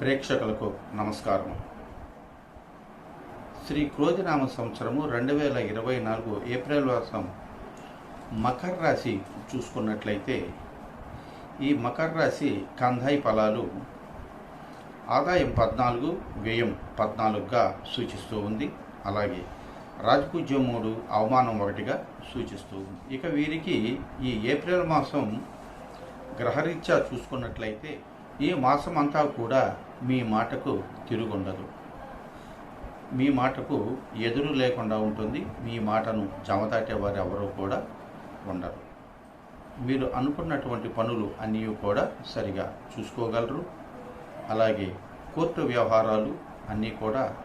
ప్రేక్షకులకు నమస్కారం శ్రీ క్రోధినామ సంవత్సరము రెండు వేల ఇరవై నాలుగు ఏప్రిల్ మాసం మకర రాశి చూసుకున్నట్లయితే ఈ మకర రాశి కందాయి ఫలాలు ఆదాయం పద్నాలుగు వ్యయం పద్నాలుగుగా సూచిస్తూ ఉంది. అలాగే రాజపూజ్యం మూడు అవమానం ఒకటిగా సూచిస్తూ ఉంది. ఇక వీరికి ఈ ఏప్రిల్ మాసం గ్రహరీత్యా చూసుకున్నట్లయితే ఈ మాసం అంతా కూడా మీ మాటకు తిరుగుండదు. మీ మాటకు ఎదురు లేకుండా ఉంటుంది. మీ మాటను జమదాటేవారు ఎవరూ కూడా ఉండరు. మీరు అనుకున్నటువంటి పనులు అన్నీ కూడా సరిగా చూసుకోగలరు. అలాగే కోర్టు వ్యవహారాలు అన్నీ కూడా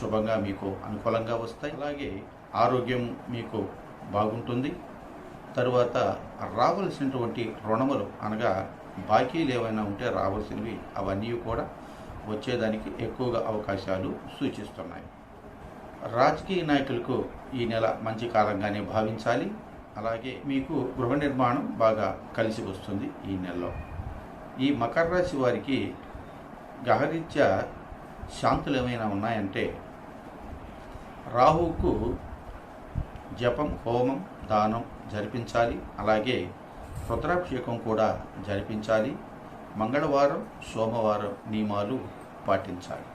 శుభంగా మీకు అనుకూలంగా వస్తాయి. అలాగే ఆరోగ్యం మీకు బాగుంటుంది. తరువాత రావలసినటువంటి రుణములు అనగా బాకీలు ఏమైనా ఉంటే రావాల్సినవి అవన్నీ కూడా వచ్చేదానికి ఎక్కువగా అవకాశాలు సూచిస్తున్నాయి. రాజకీయ నాయకులకు ఈ నెల మంచి కాలంగానే భావించాలి. అలాగే మీకు గృహ నిర్మాణం బాగా కలిసి వస్తుంది ఈ నెలలో. ఈ మకర రాశి వారికి గ్రహరీత్యా శాంతులు ఏమైనా ఉన్నాయంటే రాహువుకు జపం హోమం దానం జరిపించాలి. అలాగే రుద్రాభిషేకం కూడా జరిపించాలి. మంగళవారం సోమవారం నియమాలు పాటించాలి.